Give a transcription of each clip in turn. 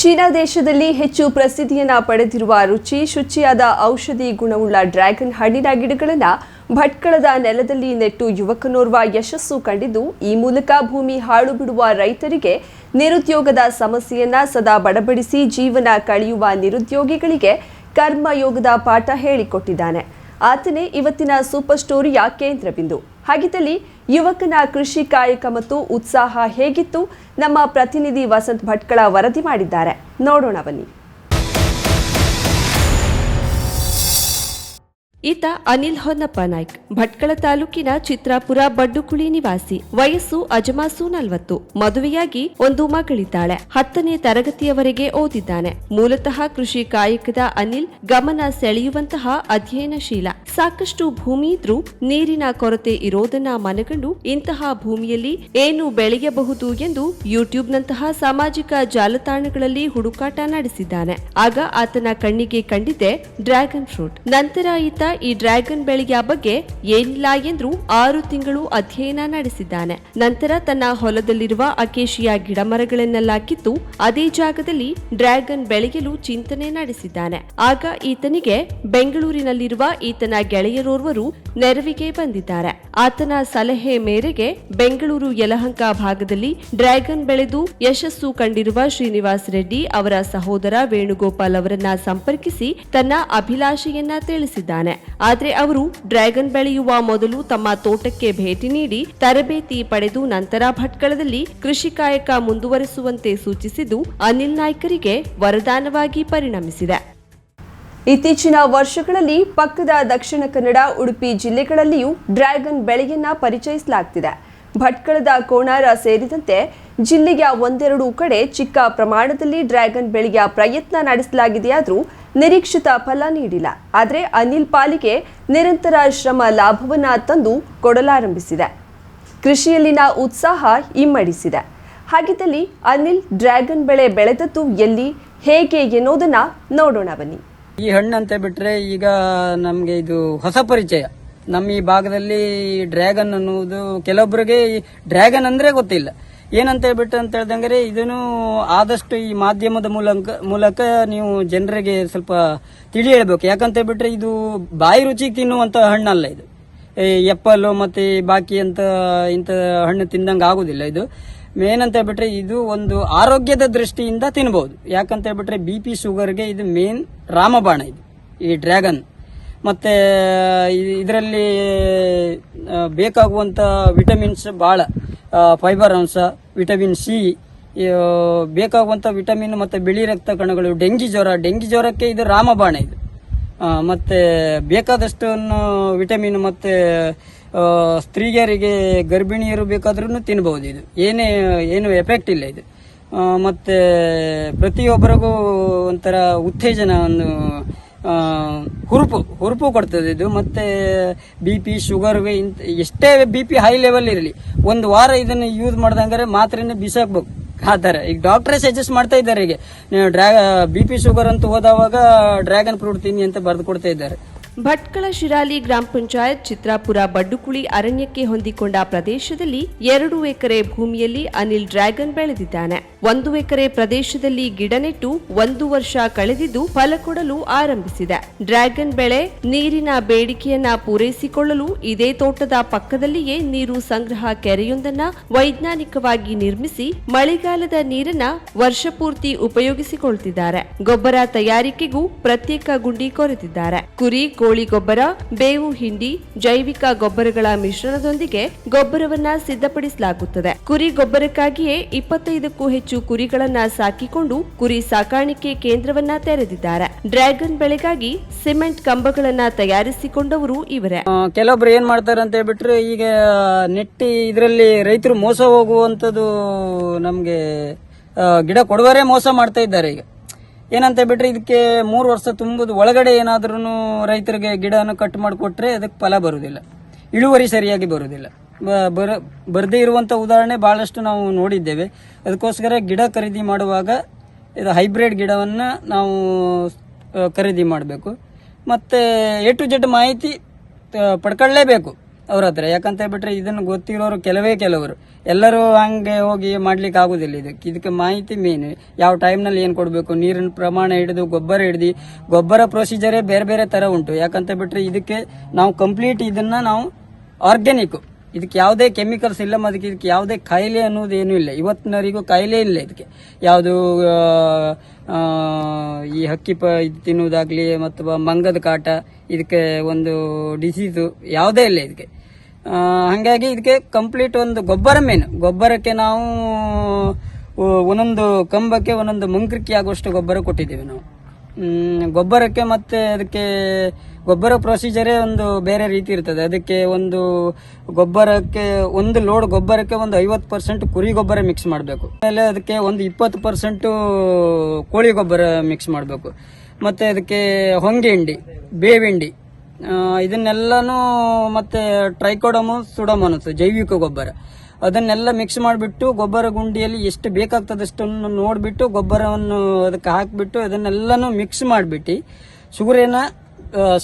China ದೇಶದಲ್ಲಿ ಹೆಚ್ಚು ಪ್ರಸಿದ್ಧಿಯನ್ನ ಪಡೆದಿರುವ ರುಚಿ ಶುಚಿಯಾದ ಔಷಧಿ ಗುಣವುಳ್ಳ ಡ್ರ್ಯಾಗನ್ ಹಣ್ಣಿನ ಗಿಡಗಳನ್ನು ಭಟ್ಕಳದ ನೆಲದಲ್ಲಿ ನೆಟ್ಟು ಯುವಕನೋರ್ವ ಯಶಸ್ಸು ಕಂಡಿದ್ದು, ಈ ಮೂಲಕ ಭೂಮಿ ಹಾಳು ಬಿಡುವ ರೈತರಿಗೆ ನಿರುದ್ಯೋಗದ ಸಮಸ್ಯೆಯನ್ನ ಸದಾ ಬಡಬಡಿಸಿ ಜೀವನ ಕಳೆಯುವ ನಿರುದ್ಯೋಗಿಗಳಿಗೆ ಕರ್ಮಯೋಗದ ಪಾಠ ಹೇಳಿಕೊಟ್ಟಿದ್ದಾನೆ. ಆತನೇ ಇವತ್ತಿನ ಸೂಪರ್ ಸ್ಟೋರಿಯ ಕೇಂದ್ರ ಬಿಂದು ಹಾಗಿದ್ದಲ್ಲಿ ಯುವಕನ ಕೃಷಿ ಕಾಯಕ ಮತ್ತು ಉತ್ಸಾಹ ಹೇಗಿತ್ತು? ನಮ್ಮ ಪ್ರತಿನಿಧಿ ವಸಂತ್ ಭಟ್ಕಳ ವರದಿ ಮಾಡಿದ್ದಾರೆ. ನೋಡೋಣ ಬನ್ನಿ. ಈತ ಅನಿಲ್ ಹೊನ್ನಪ್ಪ ನಾಯ್ಕ್ ಭಟ್ಕಳ ತಾಲೂಕಿನ ಚಿತ್ರಾಪುರ ಬಡ್ಡುಕುಳಿ ನಿವಾಸಿ. ವಯಸ್ಸು ಅಜಮಾಸು ನಲವತ್ತು. ಮದುವೆಯಾಗಿ ಒಂದು ಮಗಳಿದ್ದಾಳೆ. ಹತ್ತನೇ ತರಗತಿಯವರೆಗೆ ಓದಿದ್ದಾನೆ. ಮೂಲತಃ ಕೃಷಿ ಕಾಯಕದ ಅನಿಲ್ ಗಮನ ಸೆಳೆಯುವಂತಹ ಅಧ್ಯಯನಶೀಲ. ಸಾಕಷ್ಟು ಭೂಮಿ ಇದ್ರೂ ನೀರಿನ ಕೊರತೆ ಇರೋದನ್ನ ಮನಗಂಡು ಇಂತಹ ಭೂಮಿಯಲ್ಲಿ ಏನು ಬೆಳೆಯಬಹುದು ಎಂದು ಯೂಟ್ಯೂಬ್ನಂತಹ ಸಾಮಾಜಿಕ ಜಾಲತಾಣಗಳಲ್ಲಿ ಹುಡುಕಾಟ ನಡೆಸಿದ್ದಾನೆ. ಆಗ ಆತನ ಕಣ್ಣಿಗೆ ಕಂಡಿದ್ದೆ ಡ್ರ್ಯಾಗನ್ ಫ್ರೂಟ್. ನಂತರ ಈತ ಈ ಡ್ರ್ಯಾಗನ್ ಬೆಳೆಯ ಬಗ್ಗೆ ಏನಿಲ್ಲ ಎಂದು ಆರು ತಿಂಗಳು ಅಧ್ಯಯನ ನಡೆಸಿದ್ದಾನೆ. ನಂತರ ತನ್ನ ಹೊಲದಲ್ಲಿರುವ ಅಕೇಶಿಯ ಗಿಡಮರಗಳನ್ನೆಲ್ಲ ಕಿತ್ತು ಅದೇ ಜಾಗದಲ್ಲಿ ಡ್ರ್ಯಾಗನ್ ಬೆಳೆಯಲು ಚಿಂತನೆ ನಡೆಸಿದ್ದಾನೆ. ಆಗ ಈತನಿಗೆ ಬೆಂಗಳೂರಿನಲ್ಲಿರುವ ಈತನ ಗೆಳೆಯರೋರ್ವರು ನೆರವಿಗೆ ಬಂದಿದ್ದಾರೆ. ಆತನ ಸಲಹೆ ಮೇರೆಗೆ ಬೆಂಗಳೂರು ಯಲಹಂಕ ಭಾಗದಲ್ಲಿ ಡ್ರ್ಯಾಗನ್ ಬೆಳೆದು ಯಶಸ್ಸು ಕಂಡಿರುವ ಶ್ರೀನಿವಾಸ್ ರೆಡ್ಡಿ ಅವರ ಸಹೋದರ ವೇಣುಗೋಪಾಲ್ ಅವರನ್ನ ಸಂಪರ್ಕಿಸಿ ತನ್ನ ಅಭಿಲಾಷೆಯನ್ನ ತಿಳಿಸಿದ್ದಾನೆ. ಆದ್ರೆ ಅವರು ಡ್ರ್ಯಾಗನ್ ಬೆಳೆಯುವ ಮೊದಲು ತಮ್ಮ ತೋಟಕ್ಕೆ ಭೇಟಿ ನೀಡಿ ತರಬೇತಿ ಪಡೆದು ನಂತರ ಭಟ್ಕಳದಲ್ಲಿ ಕೃಷಿ ಕಾಯಕ ಮುಂದುವರೆಸುವಂತೆ ಸೂಚಿಸಿದ್ದು ಅನಿಲ್ ನಾಯ್ಕರಿಗೆ ವರದಾನವಾಗಿ ಪರಿಣಮಿಸಿದೆ. ಇತ್ತೀಚಿನ ವರ್ಷಗಳಲ್ಲಿ ಪಕ್ಕದ ದಕ್ಷಿಣ ಕನ್ನಡ, ಉಡುಪಿ ಜಿಲ್ಲೆಗಳಲ್ಲಿಯೂ ಡ್ರ್ಯಾಗನ್ ಬೆಳೆಯನ್ನ ಪರಿಚಯಿಸಲಾಗ್ತಿದೆ. ಭಟ್ಕಳದ ಕೋಣಾರ ಸೇರಿದಂತೆ ಜಿಲ್ಲೆಯ ಒಂದೆರಡು ಕಡೆ ಚಿಕ್ಕ ಪ್ರಮಾಣದಲ್ಲಿ ಡ್ರ್ಯಾಗನ್ ಬೆಳೆಯ ಪ್ರಯತ್ನ ನಡೆಸಲಾಗಿದೆಯಾದರೂ ನಿರೀಕ್ಷಿತ ಫಲ ನೀಡಿಲ್ಲ. ಆದರೆ ಅನಿಲ್ ಪಾಲಿಗೆ ನಿರಂತರ ಶ್ರಮ ಲಾಭವನ್ನ ತಂದು ಕೊಡಲಾರಂಭಿಸಿದೆ. ಕೃಷಿಯಲ್ಲಿನ ಉತ್ಸಾಹ ಇಮ್ಮಡಿಸಿದೆ ಹಾಗಿದ್ದಲ್ಲಿ ಅನಿಲ್ ಡ್ರ್ಯಾಗನ್ ಬೆಳೆ ಬೆಳೆದದ್ದು ಎಲ್ಲಿ, ಹೇಗೆ ಎನ್ನುವುದನ್ನ ನೋಡೋಣ ಬನ್ನಿ. ಈ ಹಣ್ಣು ಅಂತ ಬಿಟ್ರೆ ಈಗ ನಮ್ಗೆ ಇದು ಹೊಸ ಪರಿಚಯ. ನಮ್ಮ ಈ ಭಾಗದಲ್ಲಿ ಡ್ರ್ಯಾಗನ್ ಅನ್ನುವುದು ಕೆಲವೊಬ್ಬರಿಗೆ ಡ್ರ್ಯಾಗನ್ ಅಂದ್ರೆ ಗೊತ್ತಿಲ್ಲ. ಏನಂತ ಹೇಳ್ಬಿಟ್ಟು ಅಂತ ಹೇಳ್ದಂಗ್ರೆ ಇದನ್ನು ಆದಷ್ಟು ಈ ಮಾಧ್ಯಮದ ಮೂಲಕ ಮೂಲಕ ನೀವು ಜನರಿಗೆ ಸ್ವಲ್ಪ ತಿಳಿ ಹೇಳ್ಬೇಕು. ಯಾಕಂತ ಹೇಳ್ಬಿಟ್ರೆ ಇದು ಬಾಯಿ ರುಚಿ ತಿನ್ನುವಂತ ಹಣ್ಣಲ್ಲ ಇದು. ಎಪ್ಪಲ್ ಮತ್ತೆ ಬಾಕಿ ಅಂತ ಇಂಥ ಹಣ್ಣು ತಿಂದಂಗೆ ಆಗುದಿಲ್ಲ ಇದು. ಮೇನ್ ಅಂತ ಹೇಳ್ಬಿಟ್ರೆ ಇದು ಒಂದು ಆರೋಗ್ಯದ ದೃಷ್ಟಿಯಿಂದ ತಿನ್ಬಹುದು ಯಾಕಂತ ಹೇಳ್ಬಿಟ್ರೆ ಬಿ ಪಿ ಶುಗರ್ಗೆ ಇದು ಮೇನ್ ರಾಮಬಾಣ ಇದು, ಈ ಡ್ರ್ಯಾಗನ್. ಮತ್ತೆ ಇದರಲ್ಲಿ ಬೇಕಾಗುವಂತ ವಿಟಮಿನ್ಸ್ ಬಹಳ ಫೈಬರ್ ಅಂಶ ವಿಟಮಿನ್ ಸಿ ಬೇಕಾಗುವಂಥ ವಿಟಮಿನ್ ಮತ್ತೆ ಬಿಳಿ ರಕ್ತ ಕಣಗಳು ಡೆಂಗಿ ಜ್ವರ ಡೆಂಗಿ ಜ್ವರಕ್ಕೆ ಇದು ರಾಮಬಾಣ ಇದು. ಮತ್ತು ಬೇಕಾದಷ್ಟನ್ನು ಬೇಕಾದಷ್ಟು ವಿಟಮಿನ್ ಮತ್ತೆ ಸ್ತ್ರೀಯರಿಗೆ ಗರ್ಭಿಣಿಯರು ಬೇಕಾದ್ರೂ ತಿನ್ಬಹುದು ಇದು. ಏನೇ ಏನು ಎಫೆಕ್ಟ್ ಇಲ್ಲ ಇದು. ಮತ್ತು ಪ್ರತಿಯೊಬ್ಬರಿಗೂ ಒಂಥರ ಉತ್ತೇಜನ ಒಂದು ಆ, ಹುರುಪು ಹುರುಪು ಕೊಡ್ತದೆ ಇದು. ಮತ್ತೆ ಬಿ ಪಿ ಶುಗರ್ ಎಷ್ಟೇ ಬಿ ಪಿ ಹೈ ಲೆವೆಲ್ ಇರಲಿ, ಒಂದು ವಾರ ಇದನ್ನು ಯೂಸ್ ಮಾಡ್ದಂಗಾರೆ ಮಾತ್ರೆನೇ ಬಿಸಾಕ್ಬೇಕು. ಆ ಥರ. ಈಗ ಡಾಕ್ಟ್ರೇ ಸಜೆಸ್ಟ್ ಮಾಡ್ತಾ ಇದ್ದಾರೆ ಈಗ ನೀವು ಬಿ ಪಿ ಶುಗರ್ ಅಂತ ಹೋದವಾಗ ಡ್ರ್ಯಾಗನ್ ಫ್ರೂಟ್ ತಿನ್ನಿ ಅಂತ ಬರೆದು ಕೊಡ್ತಾ ಇದ್ದಾರೆ. ಭಟ್ಕಳ ಶಿರಾಲಿ ಗ್ರಾಮ ಪಂಚಾಯತ್ ಚಿತ್ರಾಪುರ ಬಡ್ಡುಕುಳಿ ಅರಣ್ಯಕ್ಕೆ ಹೊಂದಿಕೊಂಡ ಪ್ರದೇಶದಲ್ಲಿ ಎರಡು ಎಕರೆ ಭೂಮಿಯಲ್ಲಿ ಅನಿಲ್ ಡ್ರ್ಯಾಗನ್ ಬೆಳೆದಿದ್ದಾನೆ. ಒಂದು ಎಕರೆ ಪ್ರದೇಶದಲ್ಲಿ ಗಿಡ ನೆಟ್ಟು ಒಂದು ವರ್ಷ ಕಳೆದಿದ್ದು ಫಲ ಕೊಡಲು ಆರಂಭಿಸಿದೆ. ಡ್ರ್ಯಾಗನ್ ಬೆಳೆ, ನೀರಿನ ಬೇಡಿಕೆಯನ್ನ ಪೂರೈಸಿಕೊಳ್ಳಲು ಇದೇ ತೋಟದ ಪಕ್ಕದಲ್ಲಿಯೇ ನೀರು ಸಂಗ್ರಹ ಕೆರೆಯೊಂದನ್ನ ವೈಜ್ಞಾನಿಕವಾಗಿ ನಿರ್ಮಿಸಿ ಮಳೆಗಾಲದ ನೀರನ್ನ ವರ್ಷಪೂರ್ತಿ ಉಪಯೋಗಿಸಿಕೊಳ್ತಿದ್ದಾರೆ. ಗೊಬ್ಬರ ತಯಾರಿಕೆಗೂ ಪ್ರತ್ಯೇಕ ಗುಂಡಿ ಕೊರೆದಿದ್ದಾರೆ. ಕುರಿ, ಕೋಳಿ ಗೊಬ್ಬರ, ಬೇವು, ಹಿಂಡಿ, ಜೈವಿಕ ಗೊಬ್ಬರಗಳ ಮಿಶ್ರಣದೊಂದಿಗೆ ಗೊಬ್ಬರವನ್ನ ಸಿದ್ಧಪಡಿಸಲಾಗುತ್ತದೆ. ಕುರಿ ಗೊಬ್ಬರಕ್ಕಾಗಿಯೇ ಇಪ್ಪತ್ತೈದಕ್ಕೂ ಹೆಚ್ಚು ಕುರಿಗಳನ್ನ ಸಾಕಿಕೊಂಡು ಕುರಿ ಸಾಕಾಣಿಕೆ ಕೇಂದ್ರವನ್ನ ತೆರೆದಿದ್ದಾರೆ. ಡ್ರ್ಯಾಗನ್ ಬೆಳೆಗಾಗಿ ಸಿಮೆಂಟ್ ಕಂಬಗಳನ್ನ ತಯಾರಿಸಿಕೊಂಡವರು ಇವರೇ. ಕೆಲವೊಬ್ರು ಏನ್ ಮಾಡ್ತಾರೆ ಅಂತ ಹೇಳ್ಬಿಟ್ರೆ ಈಗ ನೆಟ್ಟಿ ಇದರಲ್ಲಿ ರೈತರು ಮೋಸ ಹೋಗುವಂತದ್ದು ನಮ್ಗೆ ಗಿಡ ಕೊಡುವರೇ ಮೋಸ ಮಾಡ್ತಾ ಇದ್ದಾರೆ ಈಗ. ಏನಂತ ಬಿಟ್ರೆ ಇದಕ್ಕೆ ಮೂರು ವರ್ಷ ತುಂಬುದು ಒಳಗಡೆ ಏನಾದ್ರೂ ರೈತರಿಗೆ ಗಿಡನ ಕಟ್ ಮಾಡಿಕೊಟ್ರೆ ಅದಕ್ಕೆ ಫಲ ಬರುವುದಿಲ್ಲ. ಇಳುವರಿ ಸರಿಯಾಗಿ ಬರುವುದಿಲ್ಲ. ಬರ, ಬರದೇ ಇರುವಂಥ ಉದಾಹರಣೆ ಬಹಳಷ್ಟು ನಾವು ನೋಡಿದ್ದೇವೆ. ಅದಕ್ಕೋಸ್ಕರ ಗಿಡ ಖರೀದಿ ಮಾಡುವಾಗ ಇದು ಹೈಬ್ರಿಡ್ ಗಿಡವನ್ನ ನಾವು ಖರೀದಿ ಮಾಡಬೇಕು. ಮತ್ತೆ ಎ ಟು ಜೆಡ್ ಮಾಹಿತಿ ಪಡ್ಕೊಳ್ಳೇಬೇಕು ಅವ್ರ ಹತ್ರ. ಯಾಕಂತ ಹೇಳ್ಬಿಟ್ರೆ ಇದನ್ನು ಗೊತ್ತಿರೋರು ಕೆಲವೇ ಕೆಲವರು. ಎಲ್ಲರೂ ಹಂಗೆ ಹೋಗಿ ಮಾಡ್ಲಿಕ್ಕೆ ಆಗೋದಿಲ್ಲ ಇದಕ್ಕೆ. ಇದಕ್ಕೆ ಮಾಹಿತಿ ಮೇನ್ ಯಾವ ಟೈಮ್ನಲ್ಲಿ ಏನು ಕೊಡಬೇಕು? ನೀರಿನ ಪ್ರಮಾಣ ಹಿಡಿದು, ಗೊಬ್ಬರ ಹಿಡಿದು, ಗೊಬ್ಬರ ಪ್ರೊಸೀಜರೇ ಬೇರೆ ಬೇರೆ ತರ ಉಂಟು. ಯಾಕಂತ ಬಿಟ್ರೆ ಇದಕ್ಕೆ ನಾವು ಕಂಪ್ಲೀಟ್ ಇದನ್ನ ನಾವು ಆರ್ಗ್ಯಾನಿಕ್ ಇದಕ್ಕೆ ಯಾವುದೇ ಕೆಮಿಕಲ್ಸ್ ಇಲ್ಲ ಮತ್ತು ಇದಕ್ಕೆ ಯಾವುದೇ ಕಾಯಿಲೆ ಅನ್ನೋದು ಏನೂ ಇಲ್ಲ. ಇವತ್ತಿನವರಿಗೂ ಕಾಯಿಲೆ ಇಲ್ಲ ಇದಕ್ಕೆ. ಯಾವುದು ಈ ಹಕ್ಕಿ ಪ, ಇದು ತಿನ್ನುವುದಾಗಲಿ ಮತ್ತು ಮಂಗದ ಕಾಟ, ಇದಕ್ಕೆ ಒಂದು ಡಿಸೀಸು ಯಾವುದೇ ಇಲ್ಲ ಇದಕ್ಕೆ. ಹಾಗಾಗಿ ಇದಕ್ಕೆ ಕಂಪ್ಲೀಟ್ ಒಂದು ಗೊಬ್ಬರ ಮೇನ್ ಗೊಬ್ಬರಕ್ಕೆ ನಾವು ಒಂದೊಂದು ಕಂಬಕ್ಕೆ ಒಂದೊಂದು ಮಂಕ್ರಿಕೆ ಆಗುವಷ್ಟು ಗೊಬ್ಬರ ಕೊಟ್ಟಿದ್ದೇವೆ ನಾವು. ಗೊಬ್ಬರಕ್ಕೆ ಮತ್ತೆ ಅದಕ್ಕೆ ಗೊಬ್ಬರ ಪ್ರೊಸೀಜರೇ ಒಂದು ಬೇರೆ ರೀತಿ ಇರ್ತದೆ. ಅದಕ್ಕೆ ಒಂದು ಗೊಬ್ಬರಕ್ಕೆ ಒಂದು ಲೋಡ್ ಗೊಬ್ಬರಕ್ಕೆ ಒಂದು ಐವತ್ತು ಪರ್ಸೆಂಟ್ ಕುರಿ ಗೊಬ್ಬರ ಮಿಕ್ಸ್ ಮಾಡಬೇಕು. ಆಮೇಲೆ ಅದಕ್ಕೆ ಒಂದು ಇಪ್ಪತ್ತು ಪರ್ಸೆಂಟ್ ಕೋಳಿ ಗೊಬ್ಬರ ಮಿಕ್ಸ್ ಮಾಡಬೇಕು. ಮತ್ತೆ ಅದಕ್ಕೆ ಹೊಂಗೆ ಹಿಂಡಿ ಬೇವಿಂಡಿ ಇದನ್ನೆಲ್ಲನೂ ಮತ್ತೆ ಟ್ರೈಕೋಡಮು ಸುಡಮನಸ್ ಜೈವಿಕ ಗೊಬ್ಬರ. ಅದನ್ನೆಲ್ಲ ಮಿಕ್ಸ್ ಮಾಡಿಬಿಟ್ಟು ಗೊಬ್ಬರ ಗುಂಡಿಯಲ್ಲಿ ಎಷ್ಟು ಬೇಕಾಗ್ತದಷ್ಟನ್ನು ನೋಡಿಬಿಟ್ಟು ಗೊಬ್ಬರವನ್ನು ಅದಕ್ಕೆ ಹಾಕಿಬಿಟ್ಟು ಅದನ್ನೆಲ್ಲನೂ ಮಿಕ್ಸ್ ಮಾಡಿಬಿಟ್ಟು ಆ,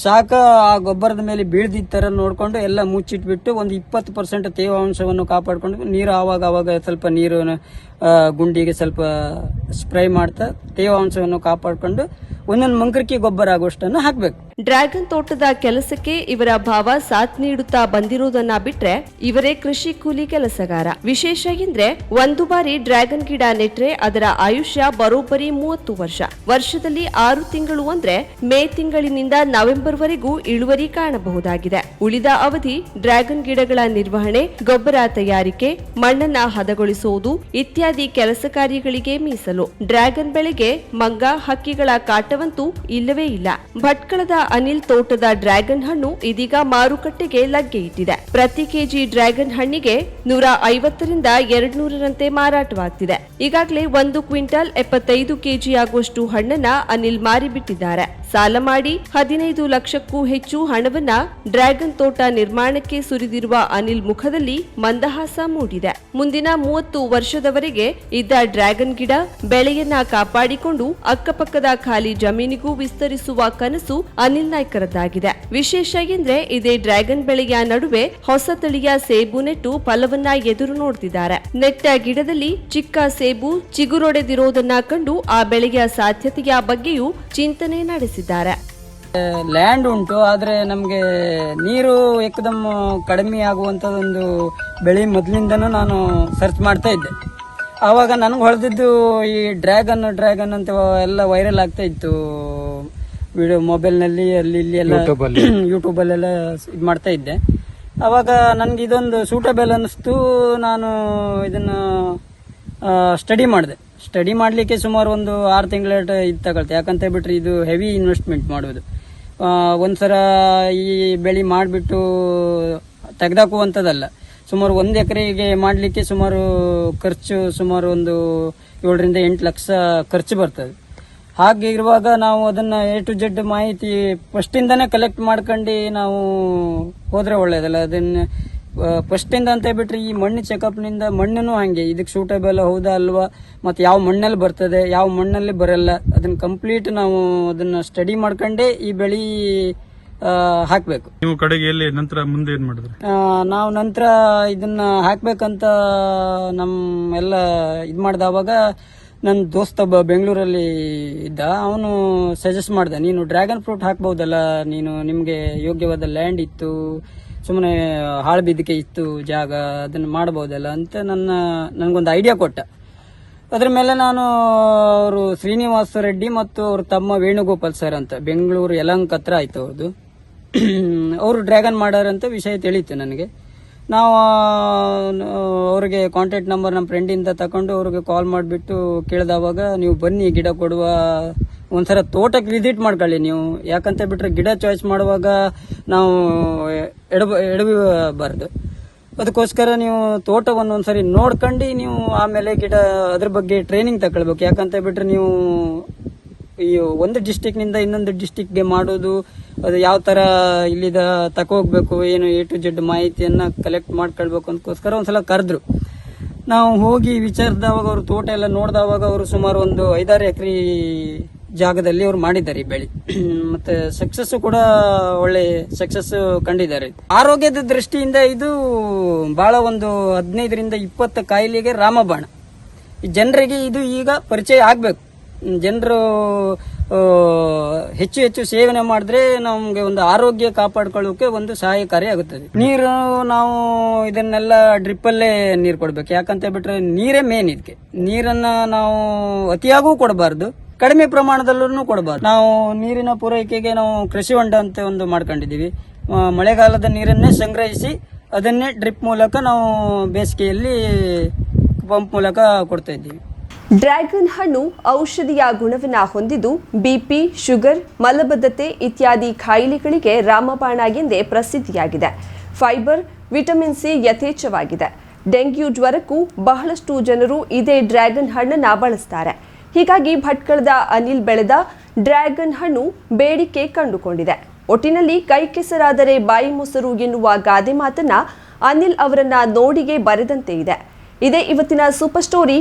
ಶಾಖ ಆ ಗೊಬ್ಬರದ ಮೇಲೆ ಬೀಳ್ದಿದ್ದ ಥರ ನೋಡಿಕೊಂಡು ಎಲ್ಲ ಮುಚ್ಚಿಟ್ಬಿಟ್ಟು ಒಂದು ಇಪ್ಪತ್ತು ಪರ್ಸೆಂಟ್ ತೇವಾಂಶವನ್ನು ಕಾಪಾಡಿಕೊಂಡು ನೀರು ಆವಾಗ ಆವಾಗ ಸ್ವಲ್ಪ ನೀರು ಗುಂಡಿಗೆ ಸ್ವಲ್ಪ ಸ್ಪ್ರೇ ಮಾಡ್ತಾ ತೇವಾಂಶವನ್ನು ಕಾಪಾಡಿಕೊಂಡು ಒಂದೊಂದು ಮಂಕರಿಕೆ ಗೊಬ್ಬರ ಆಗುವಷ್ಟನ್ನು ಹಾಕಬೇಕು. ಡ್ರ್ಯಾಗನ್ ತೋಟದ ಕೆಲಸಕ್ಕೆ ಇವರ ಭಾವ ಸಾಥ್ ನೀಡುತ್ತಾ ಬಂದಿರುವುದನ್ನ ಬಿಟ್ರೆ ಇವರೇ ಕೃಷಿ ಕೂಲಿ ಕೆಲಸಗಾರ. ವಿಶೇಷ ಎಂದ್ರೆ ಒಂದು ಬಾರಿ ಡ್ರ್ಯಾಗನ್ ಗಿಡ ನೆಟ್ರೆ ಅದರ ಆಯುಷ್ಯ ಬರೋಬ್ಬರಿ ಮೂವತ್ತು ವರ್ಷ. ವರ್ಷದಲ್ಲಿ ಆರು ತಿಂಗಳು ಅಂದ್ರೆ ಮೇ ತಿಂಗಳಿನಿಂದ ನವೆಂಬರ್ ವರೆಗೂ ಇಳುವರಿ ಕಾಣಬಹುದಾಗಿದೆ. ಉಳಿದ ಅವಧಿ ಡ್ರ್ಯಾಗನ್ ಗಿಡಗಳ ನಿರ್ವಹಣೆ, ಗೊಬ್ಬರ ತಯಾರಿಕೆ, ಮಣ್ಣನ್ನ ಹದಗೊಳಿಸುವುದು ಇತ್ಯಾದಿ ಕೆಲಸ ಕಾರ್ಯಗಳಿಗೆ ಮೀಸಲು. ಡ್ರ್ಯಾಗನ್ ಬೆಳೆಗೆ ಮಂಗ, ಹಕ್ಕಿಗಳ ಕಾಟವಂತೂ ಇಲ್ಲವೇ ಇಲ್ಲ. ಭಟ್ಕಳದ ಅನಿಲ್ ತೋಟದ ಡ್ರ್ಯಾಗನ್ ಹಣ್ಣು ಇದೀಗ ಮಾರುಕಟ್ಟೆಗೆ ಲಗ್ಗೆ ಇಟ್ಟಿದೆ. ಪ್ರತಿ ಕೆಜಿ ಡ್ರ್ಯಾಗನ್ ಹಣ್ಣಿಗೆ ನೂರ ಐವತ್ತರಿಂದ ಎರಡ್ ನೂರರಂತೆ ಮಾರಾಟವಾಗ್ತಿದೆ. ಈಗಾಗಲೇ ಒಂದು ಕ್ವಿಂಟಲ್ ಎಪ್ಪತ್ತೈದು ಕೆಜಿ ಆಗುವಷ್ಟು ಹಣ್ಣನ್ನ ಅನಿಲ್ ಮಾರಿಬಿಟ್ಟಿದ್ದಾರೆ. ಸಾಲ ಮಾಡಿ ಹದಿನೈದು ಲಕ್ಷಕ್ಕೂ ಹೆಚ್ಚು ಹಣವನ್ನ ಡ್ರ್ಯಾಗನ್ ತೋಟ ನಿರ್ಮಾಣಕ್ಕೆ ಸುರಿದಿರುವ ಅನಿಲ್ ಮುಖದಲ್ಲಿ ಮಂದಹಾಸ ಮೂಡಿದೆ. ಮುಂದಿನ ಮೂವತ್ತು ವರ್ಷದವರೆಗೆ ಇದ್ದ ಡ್ರ್ಯಾಗನ್ ಗಿಡ ಬೆಳೆಯನ್ನ ಕಾಪಾಡಿಕೊಂಡು ಅಕ್ಕಪಕ್ಕದ ಖಾಲಿ ಜಮೀನಿಗೂ ವಿಸ್ತರಿಸುವ ಕನಸು ಅನಿಲ್ ನಾಯ್ಕರದ್ದಾಗಿದೆ. ವಿಶೇಷ ಎಂದ್ರೆ ಇದೇ ಡ್ರ್ಯಾಗನ್ ಬೆಳೆಯ ನಡುವೆ ಹೊಸ ತಳಿಯ ಸೇಬು ನೆಟ್ಟು ಫಲವನ್ನ ಎದುರು ನೋಡ್ತಿದ್ದಾರೆ. ನೆಟ್ಟ ಗಿಡದಲ್ಲಿ ಚಿಕ್ಕ ಸೇಬು ಚಿಗುರೊಡೆದಿರೋದನ್ನ ಕಂಡು ಆ ಬೆಳೆಯ ಸಾಧ್ಯತೆಯ ಬಗ್ಗೆಯೂ ಚಿಂತನೆ ನಡೆಸಿದ್ದಾರೆ. ಲ್ಯಾಂಡ್ ಉಂಟು, ಆದರೆ ನಮಗೆ ನೀರು ಏಕದಮ್ ಕಡಿಮೆ ಆಗುವಂಥದ್ದೊಂದು ಬೆಳೆ ಮೊದಲಿಂದನೂ ನಾನು ಸರ್ಚ್ ಮಾಡ್ತಾ ಇದ್ದೆ. ಆವಾಗ ನನಗೆ ಹೊಳೆದಿದ್ದು ಈ ಡ್ರ್ಯಾಗನ್ ಡ್ರ್ಯಾಗನ್ ಅಂತ ಎಲ್ಲ ವೈರಲ್ ಆಗ್ತಾ ಇತ್ತು. ವಿಡಿಯೋ ಮೊಬೈಲ್ನಲ್ಲಿ ಅಲ್ಲಿ ಇಲ್ಲಿ ಎಲ್ಲ ಯೂಟ್ಯೂಬಲ್ಲೆಲ್ಲ ಇದು ಮಾಡ್ತಾ ಇದ್ದೆ. ಅವಾಗ ನನಗೆ ಇದೊಂದು ಸೂಟಬಲ್ ಅನ್ನಿಸ್ತು. ನಾನು ಇದನ್ನು ಸ್ಟಡಿ ಮಾಡಿದೆ. ಸ್ಟಡಿ ಮಾಡಲಿಕ್ಕೆ ಸುಮಾರು ಒಂದು ಆರು ತಿಂಗಳ ಇದು ತಗೊಳ್ತೆ. ಯಾಕಂತ ಬಿಟ್ರೆ ಇದು ಹೆವಿ ಇನ್ವೆಸ್ಟ್ಮೆಂಟ್ ಮಾಡೋದು ಒಂದ್ಸಲ ಈ ಬೆಳೆ ಮಾಡಿಬಿಟ್ಟು ತೆಗೆದಾಕುವಂಥದ್ದಲ್ಲ. ಸುಮಾರು ಒಂದು ಎಕರೆಗೆ ಮಾಡಲಿಕ್ಕೆ ಸುಮಾರು ಖರ್ಚು ಸುಮಾರು ಒಂದು ಏಳರಿಂದ ಎಂಟು ಲಕ್ಷ ಖರ್ಚು ಬರ್ತದೆ. ಹಾಗೆ ಇರುವಾಗ ನಾವು ಅದನ್ನ ಎ ಟು ಜೆಡ್ ಮಾಹಿತಿ ಫಸ್ಟ್ ಇಂದಾನೆ ಕಲೆಕ್ಟ್ ಮಾಡ್ಕೊಂಡು ನಾವು ಹೋದ್ರೆ ಒಳ್ಳೇದಲ್ಲ. ಅದನ್ನ ಇಂದ ಅಂತ ಹೇಳ್ಬಿಟ್ರೆ ಈ ಮಣ್ಣು ಚೆಕಪ್ನಿಂದ ಮಣ್ಣನ್ನು ಹಾಗೆ. ಇದಕ್ಕೆ ಸೂಟೇಬಲ್ ಹೌದಾ ಅಲ್ವಾ? ಮತ್ತೆ ಯಾವ ಮಣ್ಣಲ್ಲಿ ಬರ್ತದೆ ಯಾವ ಮಣ್ಣಲ್ಲಿ ಬರಲ್ಲ. ಅದನ್ನ ಕಂಪ್ಲೀಟ್ ನಾವು ಅದನ್ನ ಸ್ಟಡಿ ಮಾಡ್ಕೊಂಡೇ ಈ ಬೆಳಿ ಹಾಕ್ಬೇಕು. ನೀವು ಕಡೆಗೆ ಎಲ್ಲಿ ನಂತರ ಮುಂದೆ ಏನ್ ಮಾಡಿದ್ರಿ? ನಾವು ನಂತರ ಇದನ್ನ ಹಾಕ್ಬೇಕಂತ ನಮ್ಮ ಎಲ್ಲ ಇದು ಮಾಡ್ದವಾಗ ನನ್ನ ದೋಸ್ತ ಒಬ್ಬ ಬೆಂಗಳೂರಲ್ಲಿ ಇದ್ದ, ಅವನು ಸಜೆಸ್ಟ್ ಮಾಡಿದೆ, ನೀನು ಡ್ರ್ಯಾಗನ್ ಫ್ರೂಟ್ ಹಾಕ್ಬಹುದಲ್ಲ, ನೀನು ನಿಮಗೆ ಯೋಗ್ಯವಾದ ಲ್ಯಾಂಡ್ ಇತ್ತು ಸುಮ್ಮನೆ ಹಾಳು ಬಿದ್ದಕ್ಕೆ ಇತ್ತು ಜಾಗ, ಅದನ್ನು ಮಾಡ್ಬೋದಲ್ಲ ಅಂತ ನನ್ನ, ನನಗೊಂದು ಐಡಿಯಾ ಕೊಟ್ಟ. ಅದ್ರ ಮೇಲೆ ನಾನು ಅವರು ಶ್ರೀನಿವಾಸ ರೆಡ್ಡಿ ಮತ್ತು ಅವ್ರ ತಮ್ಮ ವೇಣುಗೋಪಾಲ್ ಸರ್ ಅಂತ, ಬೆಂಗಳೂರು ಯಲಂಕ್ ಹತ್ರ ಆಯ್ತು ಅವ್ರದ್ದು ಅವರು ಡ್ರ್ಯಾಗನ್ ಮಾಡಾರಂತ ವಿಷಯ ತಿಳಿಯಿತು ನನಗೆ. ನಾವು ಅವರಿಗೆ ಕಾಂಟ್ಯಾಕ್ಟ್ ನಂಬರ್ ನಮ್ಮ ಫ್ರೆಂಡಿಂದ ತಗೊಂಡು ಅವ್ರಿಗೆ ಕಾಲ್ ಮಾಡಿಬಿಟ್ಟು ಕೇಳಿದವಾಗ ನೀವು ಬನ್ನಿ ಗಿಡ ಕೊಡುವ, ಒಂದ್ಸಲ ತೋಟಕ್ಕೆ ವಿಸಿಟ್ ಮಾಡ್ಕೊಳ್ಳಿ ನೀವು. ಯಾಕಂತ ಬಿಟ್ಟರೆ ಗಿಡ ಚಾಯ್ಸ್ ಮಾಡುವಾಗ ನಾವು ಎಡಬ ಎಡಬಾರ್ದು ಅದಕ್ಕೋಸ್ಕರ ನೀವು ತೋಟವನ್ನು ಒಂದ್ಸರಿ ನೋಡ್ಕೊಂಡು ನೀವು ಆಮೇಲೆ ಗಿಡ ಅದ್ರ ಬಗ್ಗೆ ಟ್ರೈನಿಂಗ್ ತಗೊಳ್ಬೇಕು ಯಾಕಂತ ಬಿಟ್ಟರೆ ನೀವು ಈ ಒಂದು ಡಿಸ್ಟಿಕ್ನಿಂದ ಇನ್ನೊಂದು ಡಿಸ್ಟಿಕ್ಗೆ ಮಾಡೋದು, ಅದು ಯಾವ ತರ ಇಲ್ಲಿದ ತಕೋಗ್ಬೇಕು ಏನು ಎ ಟು ಜೆಡ್ ಮಾಹಿತಿಯನ್ನ ಕಲೆಕ್ಟ್ ಮಾಡ್ಕೊಳ್ಬೇಕು ಅದಕ್ಕೋಸ್ಕರ ಒಂದ್ಸಲ ಕರೆದ್ರು. ನಾವು ಹೋಗಿ ವಿಚಾರಿಸಿದವಾಗ ಅವರು ತೋಟ ಎಲ್ಲ ನೋಡಿದವಾಗ ಅವರು ಸುಮಾರು ಒಂದು ಐದಾರು ಎಕರೆ ಜಾಗದಲ್ಲಿ ಅವರು ಮಾಡಿದ್ದಾರೆ ಈ ಬೆಳೆ. ಮತ್ತೆ ಸಕ್ಸಸ್ ಕೂಡ ಒಳ್ಳೆ ಸಕ್ಸಸ್ ಕಂಡಿದ್ದಾರೆ. ಆರೋಗ್ಯದ ದೃಷ್ಟಿಯಿಂದ ಇದು ಬಹಳ ಒಂದು ಹದಿನೈದರಿಂದ ಇಪ್ಪತ್ತು ಕಾಯಿಲೆಗೆ ರಾಮಬಾಣ. ಜನರಿಗೆ ಇದು ಈಗ ಪರಿಚಯ ಆಗ್ಬೇಕು. ಜನರು ಹೆಚ್ಚು ಹೆಚ್ಚು ಸೇವನೆ ಮಾಡಿದ್ರೆ ನಮಗೆ ಒಂದು ಆರೋಗ್ಯ ಕಾಪಾಡ್ಕೊಳ್ಳೋಕೆ ಒಂದು ಸಹಾಯಕಾರಿ ಆಗುತ್ತದೆ. ನೀರು ನಾವು ಇದನ್ನೆಲ್ಲ ಡ್ರಿಪ್ಪಲ್ಲೇ ನೀರು ಕೊಡಬೇಕು. ಯಾಕಂತ ಬಿಟ್ರೆ ನೀರೇ ಮೇನ್ ಇದಕ್ಕೆ. ನೀರನ್ನ ನಾವು ಅತಿಯಾಗೂ ಕೊಡಬಾರ್ದು. ಕಡಿಮೆ ಪ್ರಮಾಣದಲ್ಲೂ ಕೊಡಬಾರ್ದು. ನಾವು ನೀರಿನ ಪೂರೈಕೆಗೆ ನಾವು ಕೃಷಿ ಹೊಂಡ ಅಂತ ಒಂದು ಮಾಡ್ಕೊಂಡಿದ್ದೀವಿ. ಮಳೆಗಾಲದ ನೀರನ್ನೇ ಸಂಗ್ರಹಿಸಿ ಅದನ್ನೇ ಡ್ರಿಪ್ ಮೂಲಕ ನಾವು ಬೇಸಿಗೆಯಲ್ಲಿ ಪಂಪ್ ಮೂಲಕ ಕೊಡ್ತಾ ಇದ್ದೀವಿ. ಡ್ರ್ಯಾಗನ್ ಹಣ್ಣು ಔಷಧಿಯ ಗುಣವನ್ನು ಹೊಂದಿದ್ದು ಬಿಪಿ ಶುಗರ್, ಮಲಬದ್ಧತೆ ಇತ್ಯಾದಿ ಕಾಯಿಲೆಗಳಿಗೆ ರಾಮಬಾಣ ಎಂದೇ ಪ್ರಸಿದ್ಧಿಯಾಗಿದೆ. ಫೈಬರ್, ವಿಟಮಿನ್ ಸಿ ಯಥೇಚ್ಛವಾಗಿದೆ. ಡೆಂಗ್ಯೂ ಜ್ವರಕ್ಕೂ ಬಹಳಷ್ಟು ಜನರು ಇದೇ ಡ್ರ್ಯಾಗನ್ ಹಣ್ಣನ್ನು ಬಳಸ್ತಾರೆ. ಹೀಗಾಗಿ ಭಟ್ಕಳದ ಅನಿಲ್ ಬೆಳೆದ ಡ್ರ್ಯಾಗನ್ ಹಣ್ಣು ಬೇಡಿಕೆ ಕಂಡುಕೊಂಡಿದೆ. ಒಟ್ಟಿನಲ್ಲಿ ಕೈ ಕೆಸರಾದರೆ ಬಾಯಿ ಮೊಸರು ಎನ್ನುವ ಗಾದೆ ಮಾತನ್ನ ಅನಿಲ್ ಅವರನ್ನ ನೋಡಿಗೆ ಬರೆದಂತೆ ಇದೆ. ಇದೇ ಇವತ್ತಿನ ಸೂಪರ್ ಸ್ಟೋರಿ